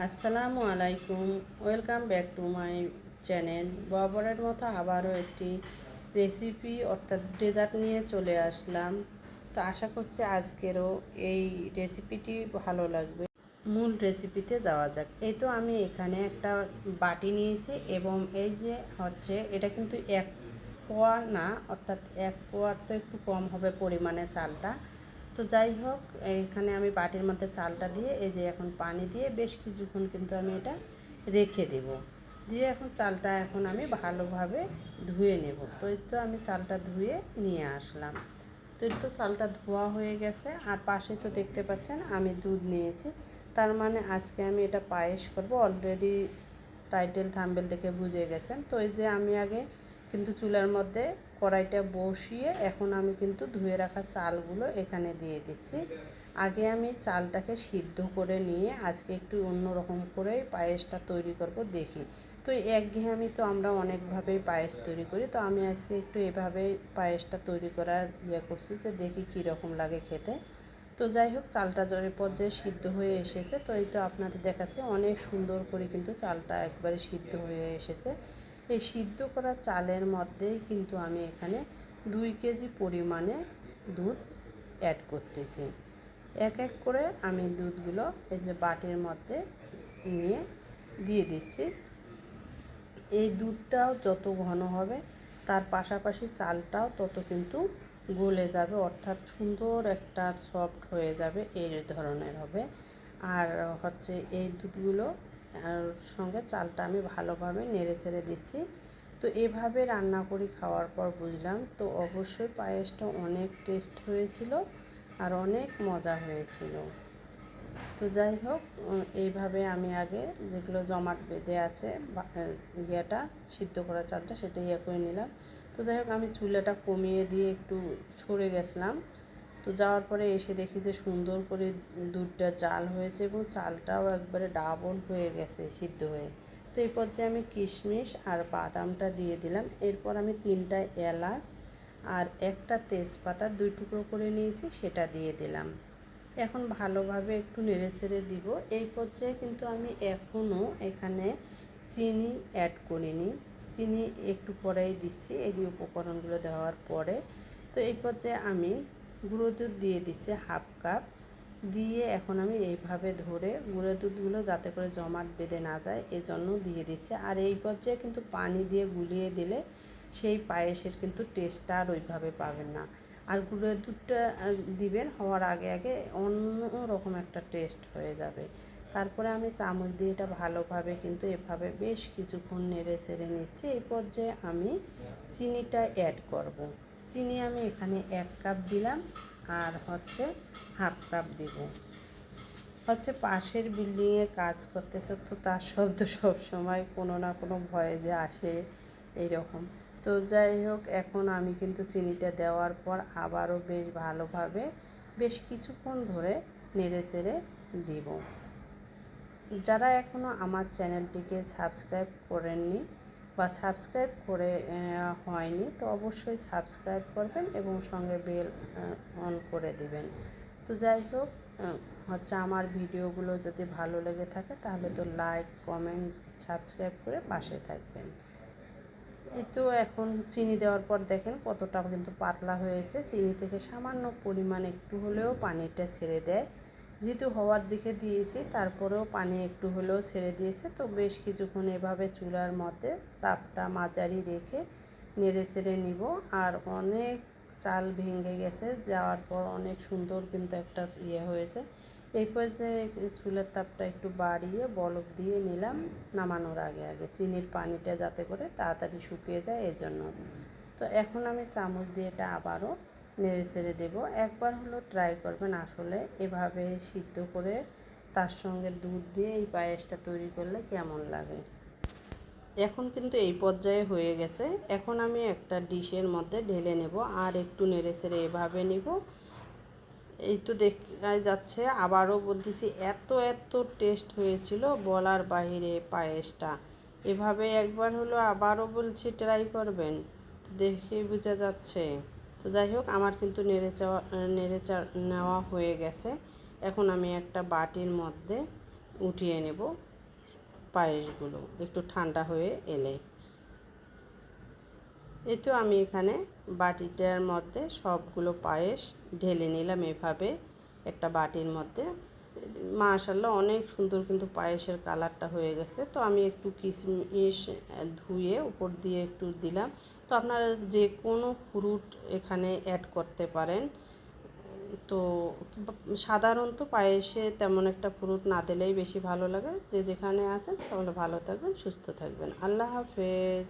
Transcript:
আসসালামু আলাইকুম। Welcome back to my channel. বরাবরের মতো আবারও একটি রেসিপি অর্থাৎ ডেজার্ট নিয়ে চলে আসলাম। তো আশা করছি আজকেরও এই রেসিপিটি ভালো লাগবে। মূল রেসিপিতে যাওয়া যাক। এই তো আমি এখানে একটা বাটি নিয়েছি এবং এই যে হচ্ছে, এটা কিন্তু এক পোয়া না, অর্থাৎ এক পোয়ার তো একটু কম হবে পরিমাণে চালটা। তো যাই হোক, এখানে আমি বাটির মধ্যে চালটা দিয়ে, এই যে এখন পানি দিয়ে বেশ কিছুক্ষণ কিন্তু আমি এটা রেখে দেব। দিয়ে এখন চালটা এখন আমি ভালোভাবে ধুয়ে নেব। তো এই তো আমি চালটা ধুয়ে নিয়ে আসলাম। তো তো চালটা ধোয়া হয়ে গেছে। আর পাশে তো দেখতে পাচ্ছেন আমি দুধ নিয়েছি। তার মানে আজকে আমি এটা পায়েস করব। অলরেডি টাইটেল থাম্বেল দেখে বুঝে গেছেন। তো এই যে আমি আগে কিন্তু চুলার মধ্যে কড়াইটা বসিয়ে এখন আমি কিন্তু ধুয়ে রাখা চালগুলো এখানে দিয়ে দিচ্ছি। আগে আমি চালটাকে সিদ্ধ করে নিয়ে আজকে একটু অন্য রকম করে পায়েসটা তৈরি করব দেখি। তো একঘেয়েমি তো আমরা অনেকভাবেই পায়েস তৈরি করি, তো আমি আজকে একটু এভাবে পায়েসটা তৈরি করার ইয়ে করছি যে দেখি কী রকম লাগে খেতে। তো যাই হোক, চালটা জলের পর্যায়ে সিদ্ধ হয়ে এসেছে, তো এই তো আপনাদের দেখাচ্ছে, অনেক সুন্দর করে কিন্তু চালটা একবারে সিদ্ধ হয়ে এসেছে। এই সিদ্ধ করা চালের মধ্যেই কিন্তু আমি এখানে দুই কেজি পরিমাণে দুধ অ্যাড করতেছি। এক এক করে আমি দুধগুলো এই যে বাটির মধ্যে নিয়ে দিয়ে দিচ্ছি। এই দুধটাও যত ঘন হবে, তার পাশাপাশি চালটাও তত কিন্তু গলে যাবে, অর্থাৎ সুন্দর একটা সফট হয়ে যাবে, এই ধরনের হবে। আর হচ্ছে এই দুধগুলো সঙ্গে চালটা আমি ভালোভাবে নেড়ে চেড়ে দিচ্ছি। তো এভাবে রান্না করি, খাওয়ার পর বুঝলাম। তো অবশ্যই পায়েসটা অনেক টেস্ট হয়েছিল আর অনেক মজা হয়েছিল। তো যাই হোক, এইভাবে আমি আগে যেগুলো জমাট বেঁধে আছে ইয়েটা, সিদ্ধ করা চালটা সেটা ইয়ে করে নিলাম। তো যাই হোক, আমি চুলাটা কমিয়ে দিয়ে একটু সরে গেছিলাম। তো যাওয়ার পরে এসে দেখি যে সুন্দর করে দুধটা চাল হয়েছে এবং চালটাও একবারে ডাবল হয়ে গেছে, সিদ্ধ হয়ে। তো এই পর্যায়ে আমি কিশমিশ আর বাদামটা দিয়ে দিলাম। এরপর আমি তিনটা এলাচ আর একটা তেজপাতা দুই টুকরো করে নিয়েছি, সেটা দিয়ে দিলাম। এখন ভালোভাবে একটু নেড়ে ছেড়ে দিব। এই পর্যায়ে কিন্তু আমি এখনও এখানে চিনি অ্যাড করিনি। চিনি একটু পরেই দিচ্ছি, এই উপকরণগুলো দেওয়ার পরে। তো এই পর্যায়ে আমি গুঁড়ো দুধ দিয়ে দিচ্ছে হাফ কাপ। দিয়ে এখন আমি এইভাবে ধরে গুঁড়ো দুধগুলো যাতে করে জমাট বেঁধে না যায়, এজন্য দিয়ে দিচ্ছে। আর এই পর্যায়ে কিন্তু পানি দিয়ে গুলিয়ে দিলে সেই পায়েসের কিন্তু টেস্টটা আর ওইভাবে পাবেন না। আর গুঁড়ো দুধটা দিবেন হওয়ার আগে আগে অন্য রকম একটা টেস্ট হয়ে যাবে। তারপরে আমি চামচ দিয়ে এটা ভালোভাবে কিন্তু এভাবে বেশ কিছুক্ষণ নেড়ে চেড়ে নিচ্ছি। এই পর্যায়ে আমি চিনিটা অ্যাড করব। চিনি আমি এখানে এক কাপ দিলাম আর হচ্ছে হাফ কাপ দিব। হচ্ছে পাশের বিল্ডিংয়ে কাজ করতেছে তো তার শব্দ সব সময় কোনো না কোনো ভয়ে যে আসে এইরকম। তো যাই হোক, এখন আমি কিন্তু চিনিটা দেওয়ার পর আবারও বেশ ভালোভাবে বেশ কিছুক্ষণ ধরে নেড়ে চেড়ে দিব। যারা এখনও আমার চ্যানেলটিকে সাবস্ক্রাইব করেননি বা সাবস্ক্রাইব করে হয়নি, তো অবশ্যই সাবস্ক্রাইব করবেন এবং সঙ্গে বেল অন করে দিবেন। তো যাই হোক হচ্ছে আমার ভিডিওগুলো যদি ভালো লেগে থাকে, তাহলে তো লাইক, কমেন্ট, সাবস্ক্রাইব করে পাশে থাকবেন। এই তো এখন চিনি দেওয়ার পর দেখেন কতটা কিন্তু পাতলা হয়েছে। চিনি থেকে সামান্য পরিমাণ একটু হলেও পানিটা ছেড়ে দেয়। যেহেতু হওয়ার দিকে দিয়েছি, তারপরেও পানি একটু হলেও ছেড়ে দিয়েছে। তো বেশ কিছুক্ষণ এভাবে চুলার মধ্যে তাপটা মাঝারি রেখে নেড়ে চেড়ে নিব। আর অনেক চাল ভেঙে গেছে, যাওয়ার পর অনেক সুন্দর কিন্তু একটা ইয়ে হয়েছে। এই পর্যায়ে চুলের তাপটা একটু বাড়িয়ে বলক দিয়ে নিলাম নামানোর আগে আগে। চিনির পানিটা যাতে করে তাড়াতাড়ি শুকিয়ে যায় এজন্য। তো এখন আমি চামচ দিয়ে এটা আবারও নেড়ে ছেড়ে দেবো। একবার হলো ট্রাই করবেন আসলে এভাবে সিদ্ধ করে তার সঙ্গে দুধ দিয়ে এই পায়েসটা তৈরি করলে কেমন লাগে। এখন কিন্তু এই পর্যায়ে হয়ে গেছে। এখন আমি একটা ডিশের মধ্যে ঢেলে নেব আর একটু নেড়ে ছেড়ে এভাবে নিব। এই তো দেখা যাচ্ছে, আবারও বলতেছি এত এত টেস্ট হয়েছিল বলার বাহিরে পায়েসটা। এভাবে একবার হলো আবারও বলছি ট্রাই করবেন দেখে বোঝা যাচ্ছে। তো যাই হোক, আমার কিন্তু নেড়ে চাওয়া, নেড়ে চা, নেওয়া হয়ে গেছে। এখন আমি একটা বাটির মধ্যে উঠিয়ে নেব পায়েসগুলো, একটু ঠান্ডা হয়ে এলে। এই তো আমি এখানে বাটিটার মধ্যে সবগুলো পায়েস ঢেলে নিলাম এভাবে। একটা বাটির মধ্যে মাশাল্লাহ অনেক সুন্দর কিন্তু পায়েসের কালারটা হয়ে গেছে। তো আমি একটু কিশমিশ ধুয়ে উপর দিয়ে একটু দিলাম। তো আপনারা যে কোনো ফ্রুট এখানে অ্যাড করতে পারেন। তো সাধারণত পায়েসে তেমন একটা ফ্রুট না দিলেই বেশি ভালো লাগে। যে যেখানে আছেন তাহলে ভালো থাকবেন, সুস্থ থাকবেন। আল্লাহ হাফেজ।